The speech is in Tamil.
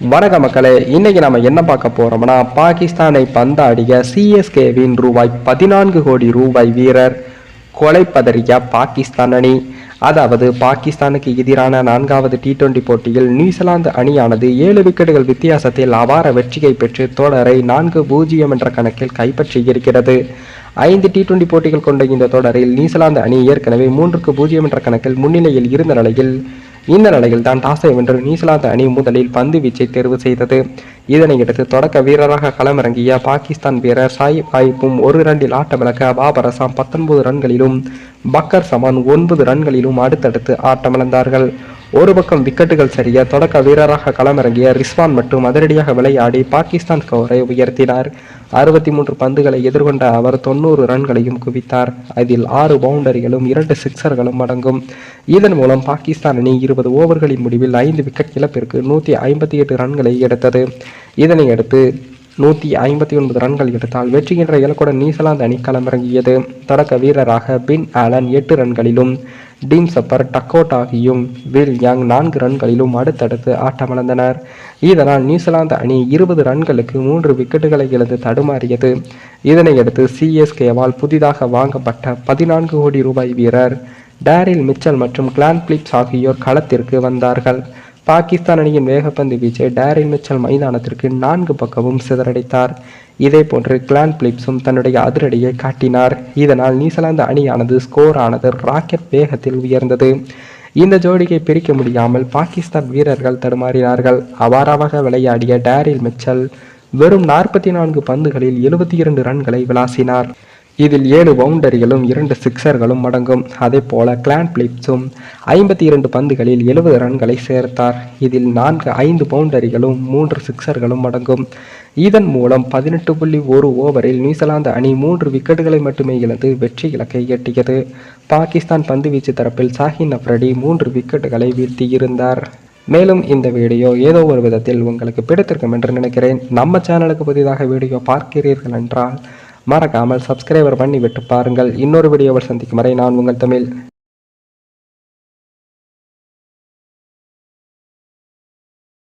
வணக்க மக்களே இன்னைக்கு நம்ம என்ன பார்க்க போறோம்னா பாகிஸ்தானை பந்தாடிய சிஎஸ்கேவின் ரூபாய் பதினான்கு கோடி ரூபாய் வீரர் கொலை பதறிய பாகிஸ்தான் அணி. அதாவது பாகிஸ்தானுக்கு எதிரான நான்காவது டி டுவெண்டி போட்டியில் நியூசிலாந்து அணியானது ஏழு விக்கெட்டுகள் வித்தியாசத்தில் அபார வெற்றியை பெற்று தொடரை நான்கு பூஜ்ஜியம் என்ற கணக்கில் கைப்பற்றியிருக்கிறது ஐந்து டி டுவெண்டி போட்டிகள் கொண்ட இந்த தொடரில் நியூசிலாந்து அணி ஏற்கனவே மூன்றுக்கு பூஜ்ஜியம் என்ற கணக்கில் முன்னிலையில் இருந்த நிலையில் இந்த நிலையில் தான் டாஸை வென்று நியூசிலாந்து அணி முதலில் பந்து வீச்சை தேர்வு செய்தது. இதனையடுத்து தொடக்க வீரராக களமிறங்கிய பாகிஸ்தான் வீரர் சாய் வாய்ப்பும் ஒரு ரன்னில் ஆட்டமிழக்க பாபர் அசாம் பத்தொன்பது ரன்களிலும் பக்கர் சமான் ஒன்பது ரன்களிலும் அடுத்தடுத்து ஆட்டமிழந்தார்கள். ஒரு பக்கம் விக்கெட்டுகள் சரிய தொடக்க வீரராக களமிறங்கிய ரிஸ்வான் மட்டும் அதிரடியாக விளையாடி பாகிஸ்தான் ஸ்கோரை உயர்த்தினார். அறுபத்தி மூன்று பந்துகளை எதிர்கொண்ட அவர் தொண்ணூறு ரன்களையும் குவித்தார். அதில் ஆறு பவுண்டரிகளும் இரண்டு சிக்சர்களும் அடங்கும். இதன் மூலம் பாகிஸ்தான் அணி இருபது ஓவர்களின் முடிவில் ஐந்து விக்கெட் இழப்பிற்கு நூற்றி ஐம்பத்தி எட்டு ரன்களை எடுத்தது. இதனை அடுத்து நூற்றி ஐம்பத்தி ஒன்பது ரன்கள் எடுத்தால் வெற்றி என்ற இலக்குடன் நியூசிலாந்து அணி களமிறங்கியது. தொடக்க வீரராக பின் ஆலன் எட்டு ரன்களிலும் டீம் சப்பர் டக்கோட் ஆகியும் வில் யங் நான்கு ரன்களிலும் அடுத்தடுத்து ஆட்டமிழந்தனர் இதனால் நியூசிலாந்து அணி இருபது ரன்களுக்கு மூன்று விக்கெட்டுகளை இழந்து தடுமாறியது. இதனையடுத்து சிஎஸ்கேவால் புதிதாக வாங்கப்பட்ட பதினான்கு கோடி ரூபாய் வீரர் டேரில் மிச்சல் மற்றும் கிளான் பிலிப்ஸ் ஆகியோர் களத்திற்கு வந்தார்கள். பாகிஸ்தான் அணியின் வேகப்பந்து வீச்சை டேரில் மிச்சல் மைதானத்திற்கு நான்கு பக்கமும் சிதறடைத்தார். இதே போன்று கிளான் பிலிப்ஸும் தன்னுடைய அதிரடியை காட்டினார். இதனால் நியூசிலாந்து அணியானது ஸ்கோர் ஆனது ராக்கெட் வேகத்தில் உயர்ந்தது. இந்த ஜோடியை பிரிக்க முடியாமல் பாகிஸ்தான் வீரர்கள் தடுமாறினார்கள். அபாரமாக விளையாடிய டேரில் மிச்சல் வெறும் நாற்பத்தி நான்கு பந்துகளில் எழுபத்தி இரண்டு ரன்களை விளாசினார். இதில் ஏழு பவுண்டரிகளும் இரண்டு சிக்சர்களும் அடங்கும். அதே போல கிளான் பிலிப்ஸும் ஐம்பத்தி இரண்டு பந்துகளில் எழுபது ரன்களை சேர்த்தார். இதில் நான்கு ஐந்து பவுண்டரிகளும் மூன்று சிக்சர்களும் அடங்கும். இதன் மூலம் பதினெட்டு புள்ளி ஒரு ஓவரில் நியூசிலாந்து அணி மூன்று விக்கெட்டுகளை மட்டுமே இழந்து வெற்றி இலக்கை எட்டியது. பாகிஸ்தான் பந்துவீச்சு தரப்பில் சாஹின் அப்ரடி மூன்று விக்கெட்டுகளை வீழ்த்தியிருந்தார். மேலும் இந்த வீடியோ ஏதோ ஒரு விதத்தில் உங்களுக்கு பிடித்திருக்கும் என்று நினைக்கிறேன். நம்ம சேனலுக்கு புதிதாக வீடியோ பார்க்கிறீர்கள் என்றால் மறக்காமல் சப்ஸ்கிரைபர் பண்ணி விட்டு பாருங்கள். இன்னொரு வீடியோவில் சந்திக்கும் வரை நான் உங்கள் தமிழ்.